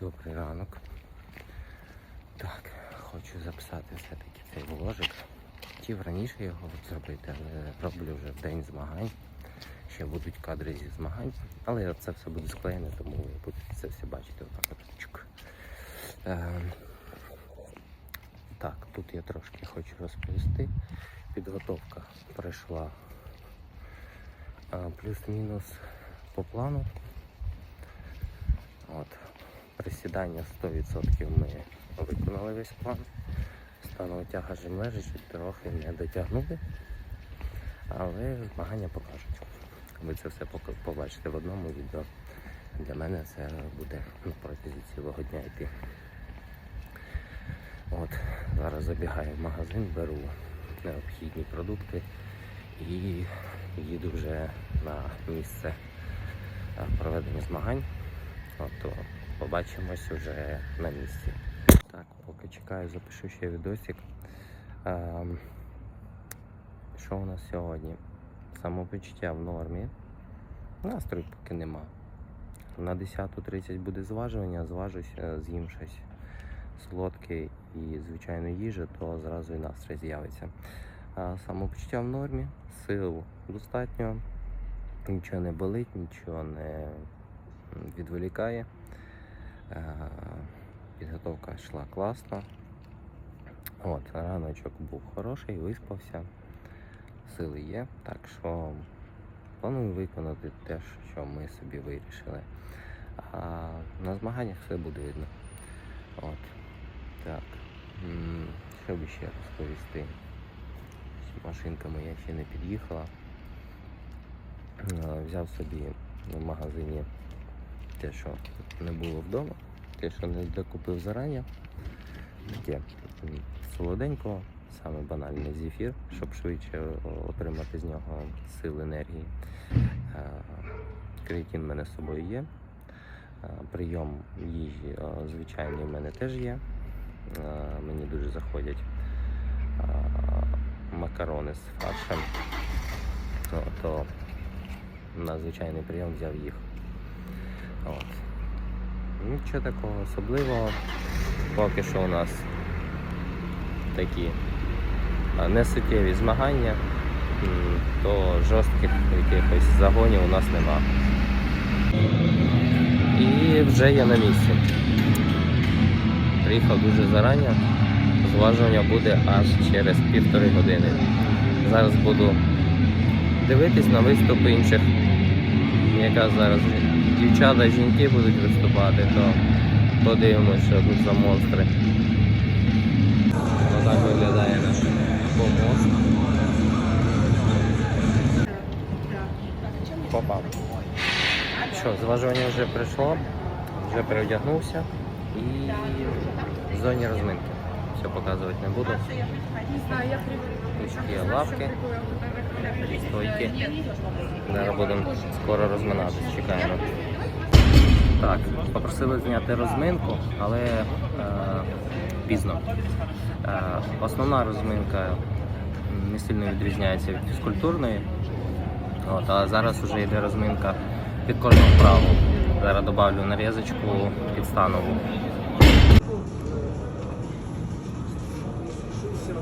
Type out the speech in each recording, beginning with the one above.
Добрий ранок. Так, хочу записати все-таки цей вложик. Хотів раніше його зробити, але роблю вже в день змагань. Ще будуть кадри зі змагань. Але це все буде склеєно, тому ви будете це все бачити. Отак Е, так, тут я трошки хочу розповісти. Підготовка пройшла а, плюс-мінус по плану. От. Присідання 100% ми виконали весь план. Станова тяга жим трохи не дотягнули. Але змагання покажуть. Ви це все побачите в одному відео. Для мене це буде на протязі цілого дня йти. От, зараз забігаю в магазин, беру необхідні продукти і їду вже на місце проведення змагань. От, побачимось уже на місці. Так, поки чекаю, запишу ще відосик. Ем, що у нас сьогодні? Самопочуття в нормі. Настрою поки нема. На 10.30 буде зважування, зважуся, з'їм щось солодке і звичайну їжу, то зразу і настрій з'явиться. А самопочуття в нормі, сил достатньо, нічого не болить, нічого не відволікає. Е, Підготовка йшла класно. От, раночок був хороший, виспався, сили є, так що планую виконати те, що ми собі вирішили. А на змаганнях все буде видно. От. Так. Що би ще розповісти? Машинка моя ще не під'їхала. Е, Взяв собі в магазині те, що не було вдома, те, що не докупив зарані. Таке м, солоденького, саме банальний зефір, щоб швидше отримати з нього сил енергії. Е, Креатин в мене з собою є. Е, Прийом їжі звичайний в мене теж є. Е, Мені дуже заходять макарони з фаршем. То на звичайний прийом взяв їх. От. Нічого такого особливого. Поки що у нас такі несуттєві змагання, то жорстких якихось загонів у нас нема. І вже я на місці. Приїхав дуже зарані. Зважування буде аж через півтори години. Зараз буду дивитись на виступи інших яка зараз дівчата, жінки будуть виступати, то подивимося, що тут за монстри. Отак виглядає наш помост. Попав. Що, зважування вже прийшло, вже переодягнувся і в зоні розминки. Все показувати не буду. Тут є лавки, стойки. Зараз будемо скоро розминатися, чекаємо. Так, попросили зняти розминку, але е, пізно. Е, основна розминка не сильно відрізняється від фізкультурної. От, а зараз вже йде розминка під кожну вправу. Зараз додавлю нарізочку під станову. Ось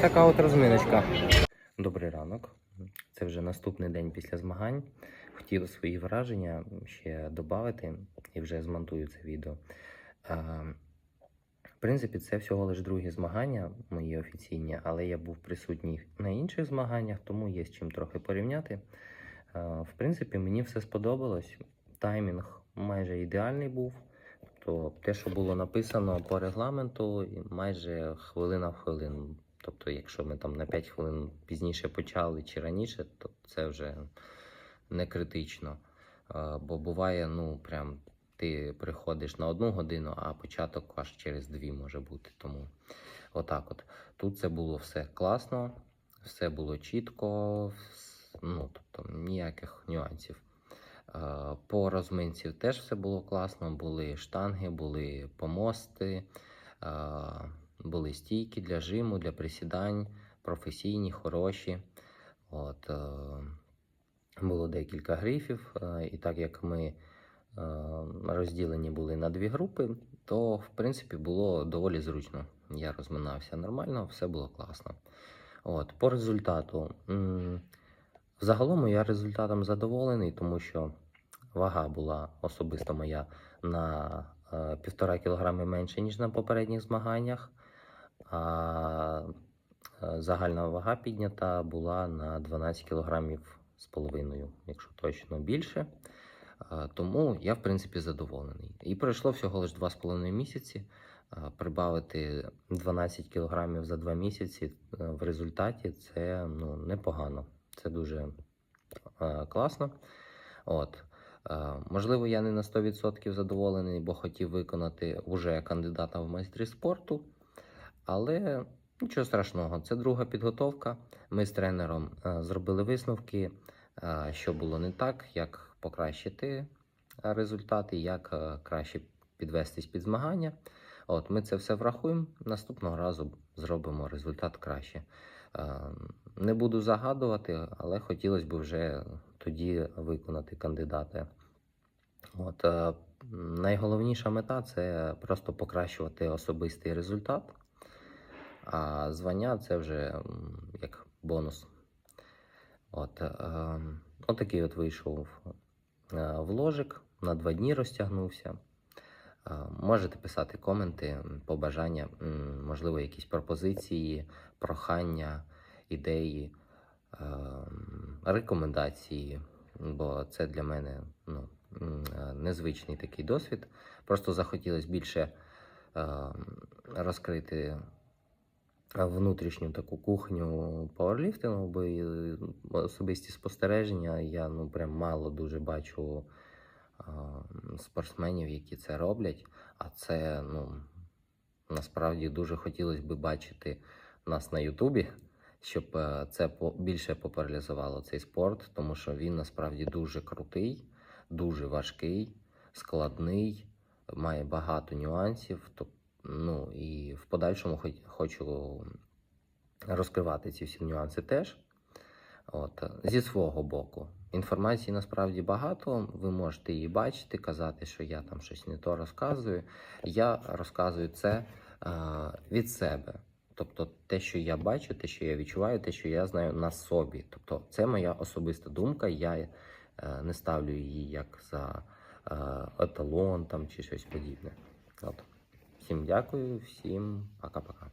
така от розминочка. Добрий ранок. Це вже наступний день після змагань. Хотів свої враження ще додати і вже змонтую це відео. В принципі, це всього лише другі змагання, мої офіційні, але я був присутній на інших змаганнях, тому є з чим трохи порівняти. В принципі, мені все сподобалось. Таймінг майже ідеальний був. Тобто те, що було написано по регламенту, майже хвилина в хвилину. Тобто, якщо ми там на 5 хвилин пізніше почали чи раніше, то це вже не критично. Е, Бо буває, ну прям ти приходиш на одну годину, а початок аж через дві може бути. Тому отак от. Тут це було все класно, все було чітко, ну, тобто ніяких нюансів. Е, По розминці теж все було класно. Були штанги, були помости, е, були стійки для жиму, для присідань, професійні, хороші. От, було декілька грифів, е, і так як ми е, розділені були на дві групи, то в принципі було доволі зручно. Я розминався нормально, все було класно. От, По результату, загалом я результатом задоволений, тому що вага була особисто моя на е, півтора кг менше, ніж на попередніх змаганнях. А загальна вага піднята була на 12 кілограмів. 2,5, якщо точно більше. Тому я, в принципі, задоволений. І пройшло всього лише 2,5 місяці. Прибавити 12 кілограмів за 2 місяці е, в результаті це ну, непогано. Це дуже е, класно. От. Е, можливо, я не на 100% задоволений, бо хотів виконати вже кандидата в майстри спорту. Але нічого страшного, це друга підготовка. Ми з тренером зробили висновки що було не так, як покращити результати, як краще підвестись під змагання. От, ми це все врахуємо. Наступного разу зробимо результат краще. Не буду загадувати, але хотілося б вже тоді виконати кандидата. От, найголовніша мета це просто покращувати особистий результат. А звання це вже як бонус. От, е, от такий от вийшов е, вложик, на два дні розтягнувся. Е, Можете писати коменти, побажання, можливо, якісь пропозиції, прохання, ідеї, е, рекомендації, бо це для мене ну, незвичний такий досвід. Просто захотілося більше розкрити внутрішню таку кухню пауерліфтингу, бо особисті спостереження я ну прям мало дуже бачу а, спортсменів, які це роблять. А це ну насправді дуже хотілося б бачити нас на Ютубі, щоб е, це більше популяризувало цей спорт, тому що він насправді дуже крутий, дуже важкий, складний, має багато нюансів. Тоб- Ну і в подальшому хоч- хочу розкривати ці всі нюанси теж. От, зі свого боку. Інформації насправді багато. Ви можете її бачити, казати, що я там щось не то розказую. Я розказую це е, від себе. Тобто те, що я бачу, те, що я відчуваю, те, що я знаю на собі. Тобто, це моя особиста думка. Я е, не ставлю її як за е, еталон там, чи щось подібне. От. Всім дякую, всім пока-пока.